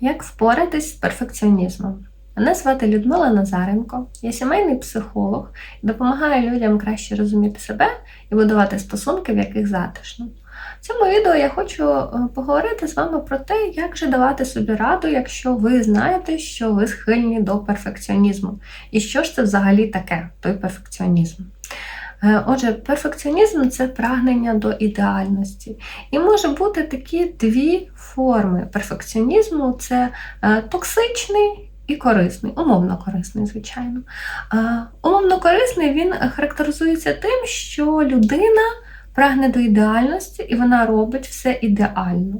Як впоратись з перфекціонізмом? Мене звати Людмила Назаренко, я сімейний психолог і допомагаю людям краще розуміти себе і будувати стосунки, в яких затишно. В цьому відео я хочу е, поговорити з вами про те, як же давати собі раду, якщо ви знаєте, що ви схильні до перфекціонізму. І що ж це взагалі таке, той перфекціонізм. Е, Отже, перфекціонізм це прагнення до ідеальності. І може бути такі дві форми перфекціонізму: це е, токсичний і корисний, умовно корисний, звичайно. Е, Умовно корисний він характеризується тим, що людина прагне до ідеальності і вона робить все ідеально.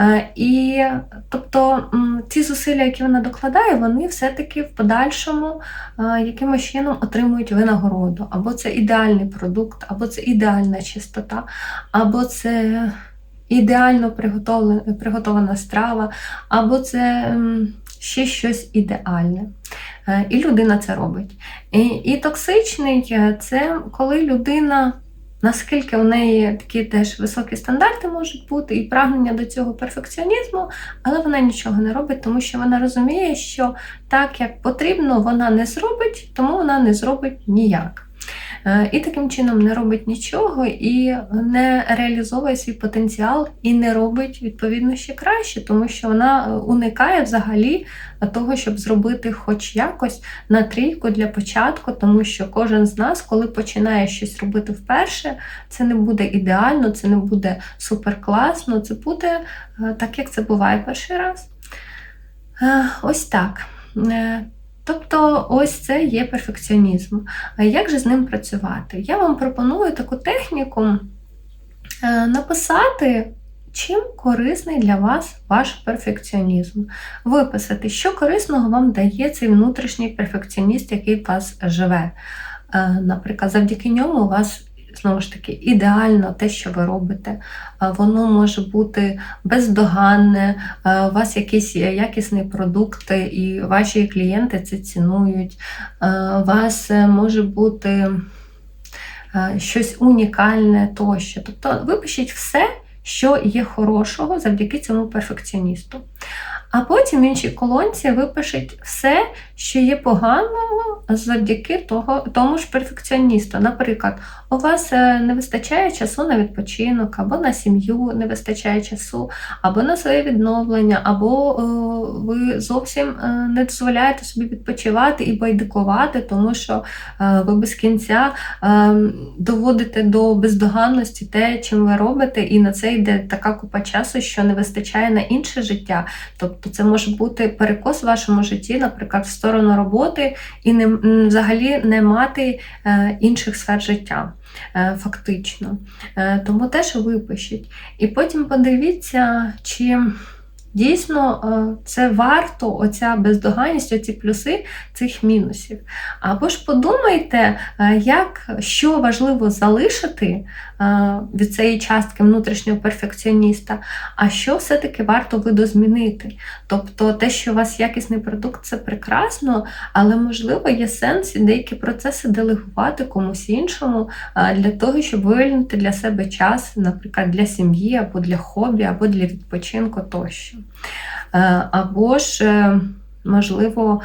Е, І тобто ці зусилля, які вона докладає, вони все-таки в подальшому е, якимось чином отримують винагороду. Або це ідеальний продукт, або це ідеальна чистота, або це ідеально приготовлена, страва, або це ще щось ідеальне. Е, І людина це робить. І, і токсичний це коли людина. Наскільки в неї такі теж високі стандарти можуть бути, і прагнення до цього перфекціонізму, але вона нічого не робить, тому що вона розуміє, що так як потрібно, вона не зробить, тому вона не зробить ніяк. Е, І таким чином не робить нічого і не реалізовує свій потенціал і не робить відповідно ще краще, тому що вона е, уникає взагалі того, щоб зробити хоч якось на трійку для початку, тому що кожен з нас, коли починає щось робити вперше, це не буде ідеально, це не буде суперкласно, це буде е, так, як це буває перший раз. Ось так. Тобто, ось це є перфекціонізм. А як же з ним працювати? Я вам пропоную таку техніку е, написати, чим корисний для вас ваш перфекціонізм. Виписати, що корисного вам дає цей внутрішній перфекціоніст, який в вас живе. Е, Наприклад, завдяки ньому у вас. Знову ж таки, ідеально те, що ви робите. Воно може бути бездоганне, у вас якийсь якісний продукт, і ваші клієнти це цінують. У вас е, може бути щось унікальне тощо. Тобто випишіть все, що є хорошого завдяки цьому перфекціоністу. А потім в іншій колонці випишіть все, що є поганого завдяки того, тому ж перфекціоністу. Наприклад, у вас е, не вистачає часу на відпочинок, або на сім'ю не вистачає часу, або на своє відновлення, або е, ви зовсім е, не дозволяєте собі відпочивати і байдикувати, тому що ви без кінця доводите до бездоганності те, чим ви робите, і на це йде така купа часу, що не вистачає на інше життя. Тобто це може бути перекос в вашому житті, наприклад, в сторону роботи, і не, взагалі не мати е, інших сфер життя. е, Фактично. Е, Тому теж випишіть. І потім подивіться, чи дійсно е, це варто оця бездоганність, оці плюси цих мінусів. Або ж подумайте, е, як що важливо залишити е, від цієї частки внутрішнього перфекціоніста, а що все-таки варто видозмінити. Тобто те, що у вас якісний продукт, це прекрасно, але можливо є сенс і деякі процеси делегувати комусь іншому для того, щоб вивільнити для себе час, наприклад, для сім'ї, або для хобі, або для відпочинку тощо. Е, Або ж, е, можливо,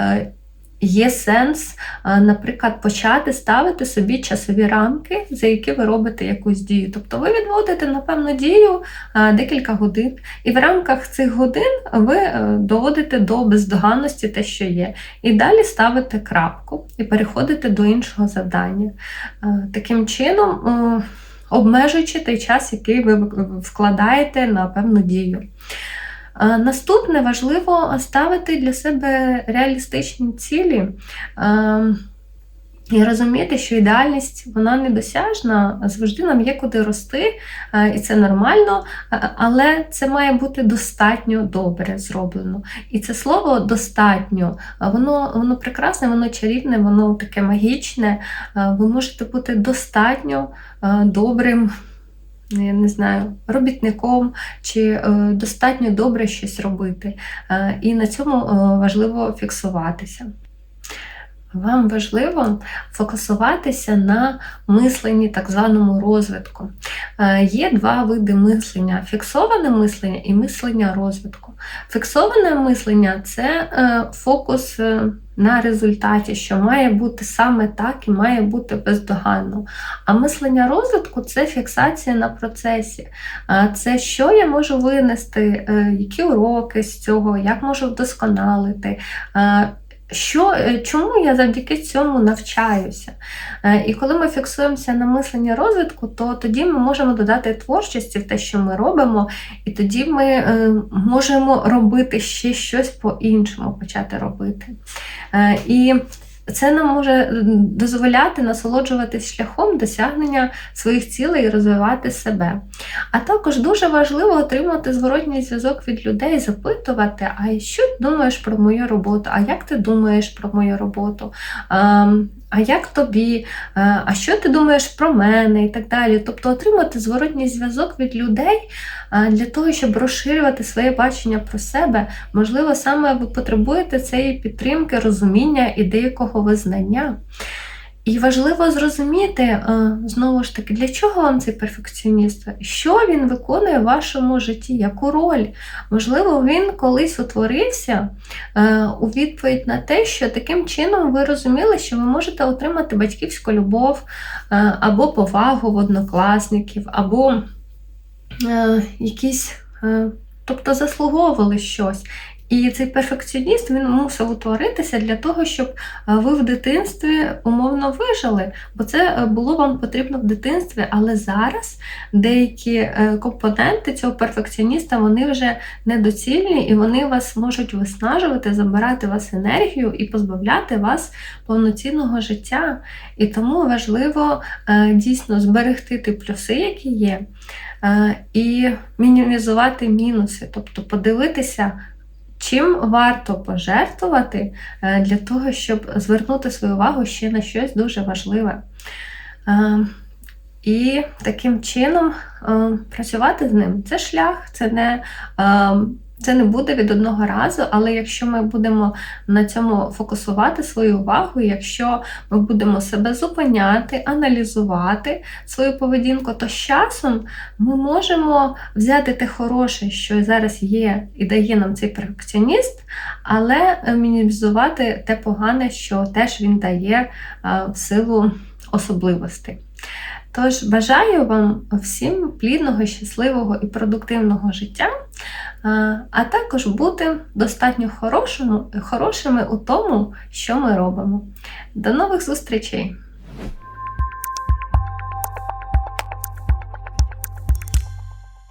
е, Є сенс, наприклад, почати ставити собі часові рамки, за які ви робите якусь дію. Тобто ви відводите на певну дію декілька годин, і в рамках цих годин ви доводите до бездоганності те, що є. І далі ставите крапку і переходите до іншого завдання. Таким чином, обмежуючи той час, який ви вкладаєте на певну дію. Е, Наступне важливо ставити для себе реалістичні цілі. І розуміти, що ідеальність вона недосяжна, завжди нам є куди рости, е, і це нормально, е, але це має бути достатньо добре зроблено. І це слово достатньо, е, воно, воно прекрасне, воно чарівне, воно таке магічне. Ви можете бути достатньо добрим. Я не знаю, робітником чи достатньо добре щось робити. І на цьому важливо фіксуватися. Вам важливо фокусуватися на мисленні, так званому розвитку. Е, Є два види мислення: фіксоване мислення і мислення розвитку. Фіксоване мислення це е, фокус е, на результаті, що має бути саме так і має бути бездоганно. А мислення розвитку це фіксація на процесі. Це що я можу винести, які уроки з цього, як можу вдосконалити. Що, е, чому я завдяки цьому навчаюся? Е, І коли ми фіксуємося на мисленні розвитку, то тоді ми можемо додати творчості в те, що ми робимо, і тоді ми е, можемо робити ще щось по-іншому почати робити. І це нам може дозволяти насолоджуватись шляхом досягнення своїх цілей і розвивати себе. А також дуже важливо отримати зворотній зв'язок від людей, запитувати, а що ти думаєш про мою роботу, а як ти думаєш про мою роботу, Ем, а як тобі, Е, а що ти думаєш про мене і так далі. Тобто отримати зворотній зв'язок від людей е, для того, щоб розширювати своє бачення про себе. Можливо, саме ви потребуєте цієї підтримки, розуміння і деякого визнання. І важливо зрозуміти, е, знову ж таки, для чого вам цей перфекціоніст? Що він виконує в вашому житті, яку роль? Можливо, він колись утворився е, у відповідь на те, що таким чином ви розуміли, що ви можете отримати батьківську любов е, або повагу в однокласників, або якісь, тобто заслуговували щось. І цей перфекціоніст він мусив утворитися для того, щоб е, ви в дитинстві умовно вижили, бо це е, було вам потрібно в дитинстві. Але зараз деякі е, компоненти цього перфекціоніста вони вже недоцільні і вони вас можуть виснажувати, забирати вас енергію і позбавляти вас повноцінного життя. І тому важливо дійсно зберегти ті плюси, які є, і мінімізувати мінуси, тобто подивитися. Чим варто пожертвувати е, для того, щоб звернути свою увагу ще на щось дуже важливе. Е, І таким чином е, працювати з ним це шлях, це не, це не буде від одного разу, але якщо ми будемо на цьому фокусувати свою увагу, якщо ми будемо себе зупиняти, аналізувати свою поведінку, то з часом ми можемо взяти те хороше, що зараз є і дає нам цей перфекціоніст, але мінімізувати те погане, що теж він дає е, в силу особливостей. Тож бажаю вам всім плідного, щасливого і продуктивного життя, а також бути достатньо хорошими, хорошими у тому, що ми робимо. До нових зустрічей!